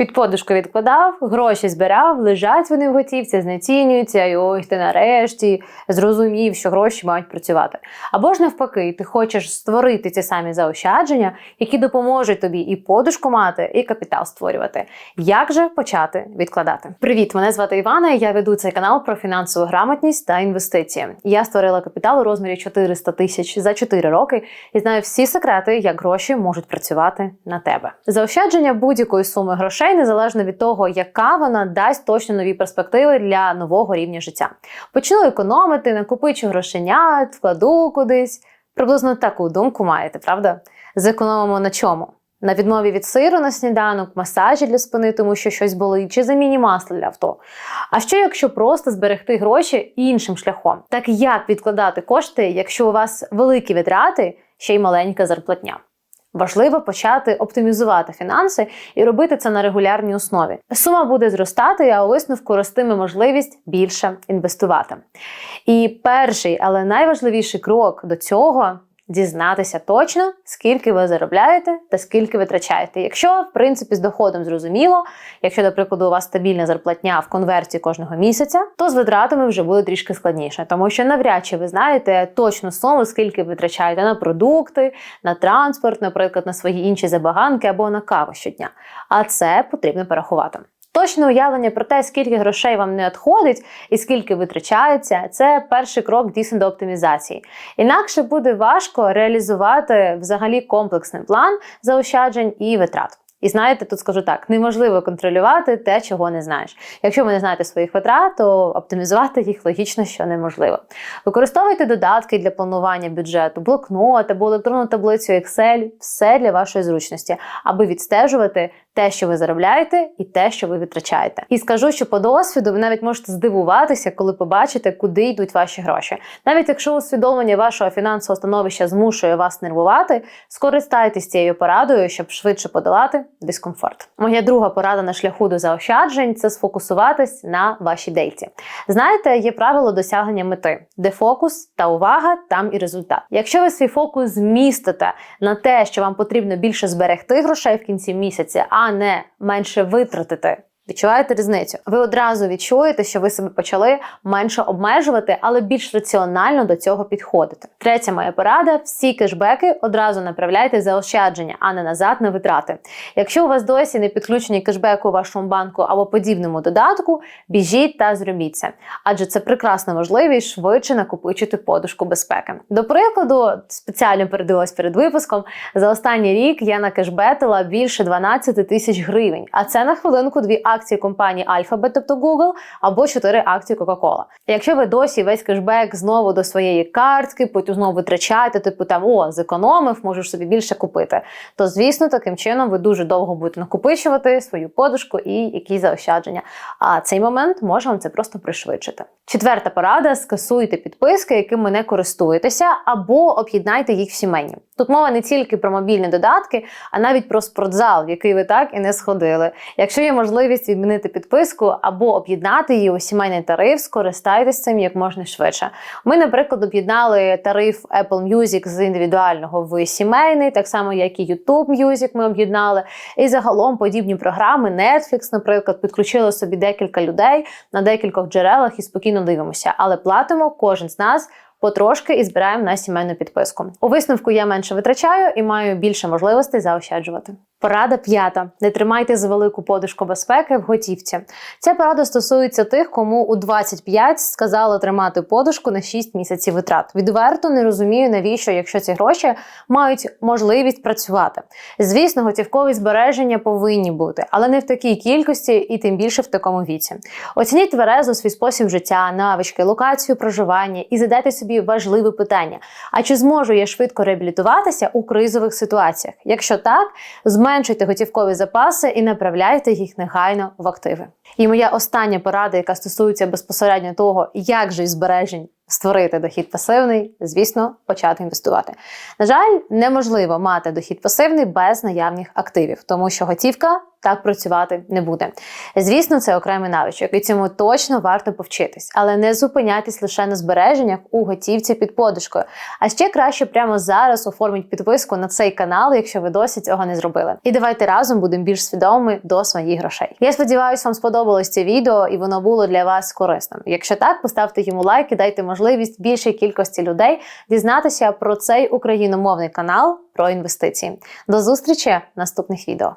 Під подушку відкладав, гроші збирав, лежать вони в готівці, знецінюються, і ой, ти нарешті зрозумів, що гроші мають працювати. Або ж навпаки, ти хочеш створити ці самі заощадження, які допоможуть тобі і подушку мати, і капітал створювати. Як же почати відкладати? Привіт, мене звати Івана. Я веду цей канал про фінансову грамотність та інвестиції. Я створила капітал у розмірі 400 тисяч за 4 роки і знаю всі секрети, як гроші можуть працювати на тебе. Заощадження будь-якої суми грошей незалежно від того, яка вона дасть точно нові перспективи для нового рівня життя. Почну економити, накопичу грошенят, вкладу кудись. Приблизно таку думку маєте, правда? Зекономимо на чому? На відмові від сиру на сніданок, масажі для спини, тому що щось болить, чи заміні масла для авто. А що якщо просто зберегти гроші іншим шляхом? Так як відкладати кошти, якщо у вас великі витрати, ще й маленька зарплатня? Важливо почати оптимізувати фінанси і робити це на регулярній основі. Сума буде зростати, а у висновку ростиме можливість більше інвестувати. І перший, але найважливіший крок до цього дізнатися точно, скільки ви заробляєте та скільки витрачаєте. Якщо, в принципі, з доходом зрозуміло, якщо, до прикладу, у вас стабільна зарплатня в конверсії кожного місяця, то з витратами вже буде трішки складніше, тому що навряд чи ви знаєте точну суму, скільки витрачаєте на продукти, на транспорт, наприклад, на свої інші забаганки або на каву щодня. А це потрібно порахувати. Точне уявлення про те, скільки грошей вам не відходить і скільки витрачається, це перший крок дійсно до оптимізації. Інакше буде важко реалізувати взагалі комплексний план заощаджень і витрат. І знаєте, тут скажу так: неможливо контролювати те, чого не знаєш. Якщо ви не знаєте своїх витрат, то оптимізувати їх логічно, що неможливо. Використовуйте додатки для планування бюджету, блокнот або електронну таблицю Excel, все для вашої зручності, аби відстежувати те, що ви заробляєте, і те, що ви витрачаєте. І скажу, що по досвіду ви навіть можете здивуватися, коли побачите, куди йдуть ваші гроші. Навіть якщо усвідомлення вашого фінансового становища змушує вас нервувати, скористайтесь цією порадою, щоб швидше подолати дискомфорт. Моя друга порада на шляху до заощаджень це сфокусуватись на вашій дельті. Знаєте, є правило досягнення мети, де фокус та увага, там і результат. Якщо ви свій фокус змістите на те, що вам потрібно більше зберегти грошей в кінці місяця, а не менше витратити. Відчуваєте різницю? Ви одразу відчуєте, що ви себе почали менше обмежувати, але більш раціонально до цього підходити. Третя моя порада: всі кешбеки одразу направляйте за ощадження, а не назад на витрати. Якщо у вас досі не підключені кешбеки у вашому банку або подібному додатку, біжіть та зробіть це, адже це прекрасна можливість швидше накопичити подушку безпеки. До прикладу, спеціально передивилась перед випуском. За останній рік я накешбетила більше 12 тисяч гривень, а це на хвилинку дві акції акції компанії Alphabet, тобто Google, або 4 акції Coca-Cola. Якщо ви досі весь кешбек знову до своєї картки, потім знову витрачаєте, типу там о, зекономив, можеш собі більше купити. То звісно, таким чином ви дуже довго будете накопичувати свою подушку і якісь заощадження. А цей момент може вам це просто пришвидшити. Четверта порада: скасуйте підписки, якими не користуєтеся, або об'єднайте їх в сімейні. Тут мова не тільки про мобільні додатки, а навіть про спортзал, в який ви так і не сходили. Якщо є можливість відмінити підписку або об'єднати її у сімейний тариф, скористайтесь цим як можна швидше. Ми, наприклад, об'єднали тариф Apple Music з індивідуального в сімейний, так само як і YouTube Music ми об'єднали. І загалом подібні програми, Netflix, наприклад, підключили собі декілька людей на декількох джерелах і спокійно дивимося, але платимо кожен з нас потрошки і збираємо на сімейну підписку. У висновку я менше витрачаю і маю більше можливостей заощаджувати. Порада п'ята: не тримайте за велику подушку безпеки в готівці. Ця порада стосується тих, кому у 25 сказали тримати подушку на 6 місяців витрат. Відверто не розумію, навіщо, якщо ці гроші мають можливість працювати. Звісно, готівкові збереження повинні бути, але не в такій кількості і тим більше в такому віці. Оцініть тверезо свій спосіб життя, навички, локацію проживання і задайте собі важливе питання: а чи зможу я швидко реабілітуватися у кризових ситуаціях? Якщо так, з зменшуйте готівкові запаси і направляйте їх негайно в активи. І моя остання порада, яка стосується безпосередньо того, як же збережень створити дохід пасивний, звісно, почати інвестувати. На жаль, неможливо мати дохід пасивний без наявних активів, тому що готівка так працювати не буде. Звісно, це окремий навичок, і цьому точно варто повчитись, але не зупинятись лише на збереженнях у готівці під подушкою. А ще краще прямо зараз оформіть підписку на цей канал, якщо ви досі цього не зробили. І давайте разом будемо більш свідомими до своїх грошей. Я сподіваюся, вам сподобалось це відео і воно було для вас корисним. Якщо так, поставте йому лайк і дайте можливість більшій кількості людей дізнатися про цей україномовний канал про інвестиції. До зустрічі в наступних відео.